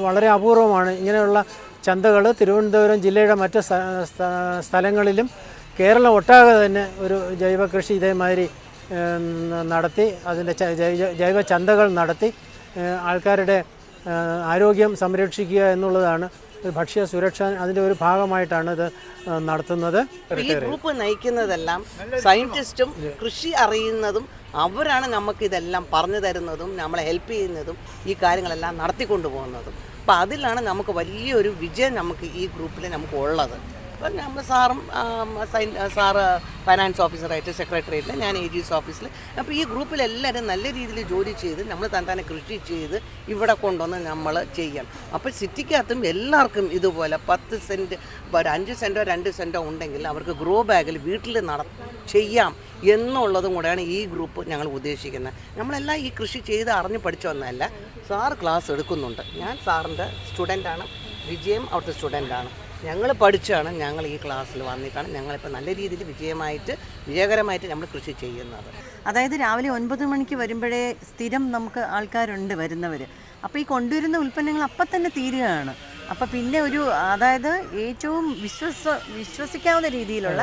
Q: വളരെ അപൂർവമാണ്. ഇങ്ങനെയുള്ള ചന്തകൾ തിരുവനന്തപുരം ജില്ലയുടെ മറ്റ് സ്ഥ- സ്ഥ- സ്ഥലങ്ങളിലും കേരളം ഒട്ടാകെ തന്നെ ഒരു ജൈവ കൃഷി ഇതേമാതിരി നടത്തി അതിന്റെ ജൈവ ചന്തകൾ നടത്തി ആൾക്കാരുടെ ആരോഗ്യം സംരക്ഷിക്കുക എന്നുള്ളതാണ് ഭക്ഷ്യ സുരക്ഷ അതിന്റെ ഒരു ഭാഗമായിട്ടാണ് ഇത് നടത്തുന്നത്.
R: ഈ ഗ്രൂപ്പ് നയിക്കുന്നതെല്ലാം സയന്റിസ്റ്റും കൃഷി അറിയുന്നതും അവരാണ് നമുക്ക് ഇതെല്ലാം പറഞ്ഞു തരുന്നതും നമ്മളെ ഹെൽപ്പ് ചെയ്യുന്നതും ഈ കാര്യങ്ങളെല്ലാം നടത്തിക്കൊണ്ടു പോകുന്നതും അപ്പം അതിലാണ് നമുക്ക് വലിയൊരു വിജയം നമുക്ക് ഈ ഗ്രൂപ്പിൽ നമുക്ക് ഉള്ളത്. നമ്മൾ സാറും സൈൻ സാറ് ഫൈനാൻസ് ഓഫീസറായിട്ട് സെക്രട്ടറിയേറ്റിൽ ഞാൻ എ ജി എസ് ഓഫീസിൽ അപ്പോൾ ഈ ഗ്രൂപ്പിലെല്ലാവരും നല്ല രീതിയിൽ ജോലി ചെയ്ത് നമ്മൾ തന്നെ തന്നെ കൃഷി ചെയ്ത് ഇവിടെ കൊണ്ടുവന്ന് നമ്മൾ ചെയ്യണം. അപ്പോൾ സിറ്റിക്കകത്തും എല്ലാവർക്കും ഇതുപോലെ പത്ത് സെന്റ് അഞ്ച് സെന്റോ രണ്ട് സെന്റോ ഉണ്ടെങ്കിൽ അവർക്ക് ഗ്രോ ബാഗിൽ വീട്ടിൽ നട ചെയ്യാം എന്നുള്ളതും കൂടെയാണ് ഈ ഗ്രൂപ്പ് ഞങ്ങൾ ഉദ്ദേശിക്കുന്നത്. നമ്മളെല്ലാം ഈ കൃഷി ചെയ്ത് അറിഞ്ഞ് പഠിച്ചൊന്നല്ല സാർ ക്ലാസ് എടുക്കുന്നുണ്ട്. ഞാൻ സാറിന്റെ സ്റ്റുഡന്റാണ് വിജയം അവിടുത്തെ സ്റ്റുഡന്റാണ്. ഞങ്ങൾ പഠിച്ചാണ് ഞങ്ങൾ ഈ ക്ലാസ്സിൽ വന്നിട്ടാണ് ഞങ്ങളിപ്പോൾ നല്ല രീതിയിൽ വിജയമായിട്ട് വിജയകരമായിട്ട് നമ്മൾ കൃഷി ചെയ്യുന്നത്.
S: അതായത് രാവിലെ ഒൻപത് മണിക്ക് വരുമ്പോഴേ സ്ഥിരം നമുക്ക് ആൾക്കാരുണ്ട് വരുന്നവർ അപ്പോൾ ഈ കൊണ്ടുവരുന്ന ഉൽപ്പന്നങ്ങൾ അപ്പം തന്നെ തീരുകയാണ്. അപ്പോൾ പിന്നെ ഒരു അതായത് ഏറ്റവും വിശ്വസ വിശ്വസിക്കാവുന്ന രീതിയിലുള്ള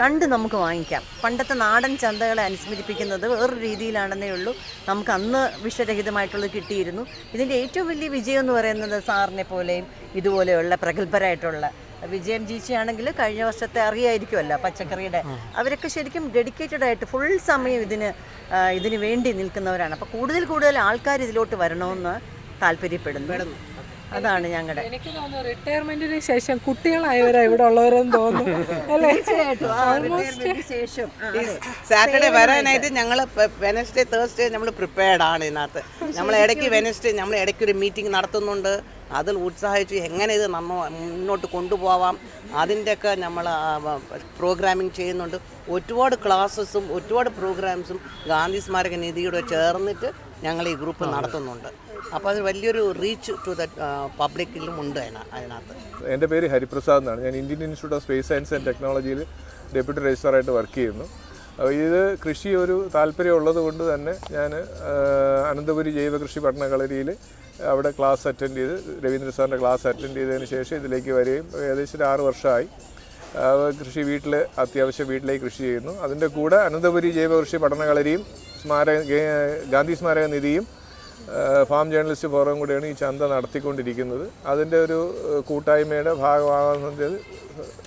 S: കണ്ട് നമുക്ക് വാങ്ങിക്കാം. പണ്ടത്തെ നാടൻ ചന്തകളെ അനുസ്മരിപ്പിക്കുന്നത് വേറൊരു രീതിയിലാണെന്നേ ഉള്ളൂ. നമുക്ക് അന്ന് വിഷരഹിതമായിട്ടുള്ളത് കിട്ടിയിരുന്നു. ഇതിന്റെ ഏറ്റവും വലിയ വിജയം എന്ന് പറയുന്നത് സാറിനെ പോലെയും ഇതുപോലെയുള്ള പ്രഗത്ഭരായിട്ടുള്ള വിജയം ജീച്ചയാണെങ്കിൽ കഴിഞ്ഞ വർഷത്തെ അറിയായിരിക്കുമല്ലോ പച്ചക്കറിയുടെ. അവരൊക്കെ ശരിക്കും ഡെഡിക്കേറ്റഡ് ആയിട്ട് ഫുൾ സമയം ഇതിന് ഇതിന് വേണ്ടി നിൽക്കുന്നവരാണ്. അപ്പോൾ കൂടുതൽ കൂടുതൽ ആൾക്കാർ ഇതിലോട്ട് വരണമെന്ന് താല്പര്യപ്പെടുന്നു. അതാണ് ഞങ്ങളുടെ
A: എനിക്ക് തോന്നുന്നു റിട്ടയർമെന്റിന് ശേഷം കുട്ടികളായവരാ ഇവിടെ ഉള്ളവരെന്ന് തോന്നുന്നു. അല്ലേ?
S: ശേഷം.
R: സാറ്റർഡേ വരാനായിട്ട് ഞങ്ങൾ വെനസ്ഡേ തേഴ്സ്ഡേ നമ്മൾ പ്രിപ്പയർഡ് ആണ് ഇതിനകത്ത്. നമ്മൾ ഇടയ്ക്ക് വെനസ്ഡേ നമ്മൾ ഇടയ്ക്ക് ഒരു മീറ്റിംഗ് നടത്തുന്നുണ്ട്. അതിൽ ഉത്സാഹിച്ച് എങ്ങനെ ഇത് നമ്മ മുന്നോട്ട് കൊണ്ടുപോവാം. അതിന്റെയൊക്കെ നമ്മൾ പ്രോഗ്രാമിംഗ് ചെയ്യുന്നുണ്ട്. ഒരുപാട് ക്ലാസ്സസും ഒരുപാട് പ്രോഗ്രാംസും ഗാന്ധി സ്മാരക നിധിയോട് ചേർന്നിട്ട് ഞങ്ങൾ ഈ ഗ്രൂപ്പ് നടത്തുന്നുണ്ട്. അപ്പോൾ അത് വലിയൊരു റീച്ച് ടു ദ പബ്ലിക്കിലും ഉണ്ട് അതിന- അതിനകത്ത്.
T: എന്റെ പേര് ഹരിപ്രസാദ് എന്നാണ്. ഞാൻ Indian institute of space science and ടെക്നോളജിയിൽ ഡെപ്യൂട്ടി രജിസ്റ്ററായിട്ട് വർക്ക് ചെയ്യുന്നു. ഇത് കൃഷി ഒരു താല്പര്യം ഉള്ളത് കൊണ്ട് തന്നെ ഞാൻ അനന്തപുരി ജൈവ കൃഷി പഠന കളരിയിൽ അവിടെ ക്ലാസ് അറ്റൻഡ് ചെയ്ത് രവീന്ദ്ര സാറിന്റെ ക്ലാസ് അറ്റൻഡ് ചെയ്തതിന് ശേഷം ഇതിലേക്ക് വരികയും ഏകദേശം ആറ് വർഷമായി. കൃഷി വീട്ടിൽ അത്യാവശ്യം വീട്ടിലേക്ക് കൃഷി ചെയ്യുന്നു. അതിന്റെ കൂടെ അനന്തപുരി ജൈവ കൃഷി പഠന കളരിയും സ്മാരക ഗാന്ധി സ്മാരക നിധിയും ഫാം ജേർണലിസ്റ്റ് ഫോറം കൂടെയാണ് ഈ ചന്ത നടത്തിക്കൊണ്ടിരിക്കുന്നത്. അതിന്റെ ഒരു കൂട്ടായ്മയുടെ ഭാഗമാകുന്നതിൽ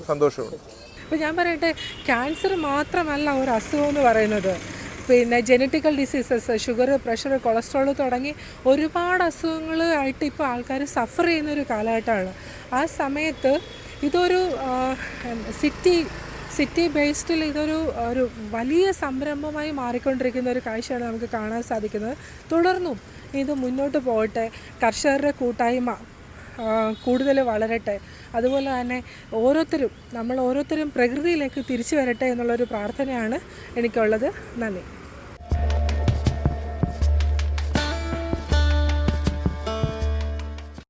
T: സന്തോഷമുണ്ട്.
A: ഇപ്പം ഞാൻ പറയട്ടെ ക്യാൻസർ മാത്രമല്ല ഒരു അസുഖം എന്ന് പറയുന്നത്. പിന്നെ genetical diseases sugar pressure cholesterol തുടങ്ങി ഒരുപാട് അസുഖങ്ങളായിട്ട് ഇപ്പോൾ ആൾക്കാർ സഫർ ചെയ്യുന്ന ഒരു കാലഘട്ടമാണ്. ആ സമയത്ത് ഇതൊരു സിറ്റി സിറ്റി ബേസ്ഡിൽ ഇതൊരു ഒരു വലിയ സംരംഭമായി മാറിക്കൊണ്ടിരിക്കുന്ന ഒരു കാഴ്ചയാണ് നമുക്ക് കാണാൻ സാധിക്കുന്നത്. തുടർന്നും ഇത് മുന്നോട്ട് പോകട്ടെ കർഷകരുടെ കൂട്ടായ്മ കൂടുതൽ വളരട്ടെ അതുപോലെ തന്നെ ഓരോരുത്തരും നമ്മൾ ഓരോരുത്തരും പ്രകൃതിയിലേക്ക് തിരിച്ചു വരട്ടെ എന്നുള്ളൊരു പ്രാർത്ഥനയാണ് എനിക്കുള്ളത്. നന്ദി.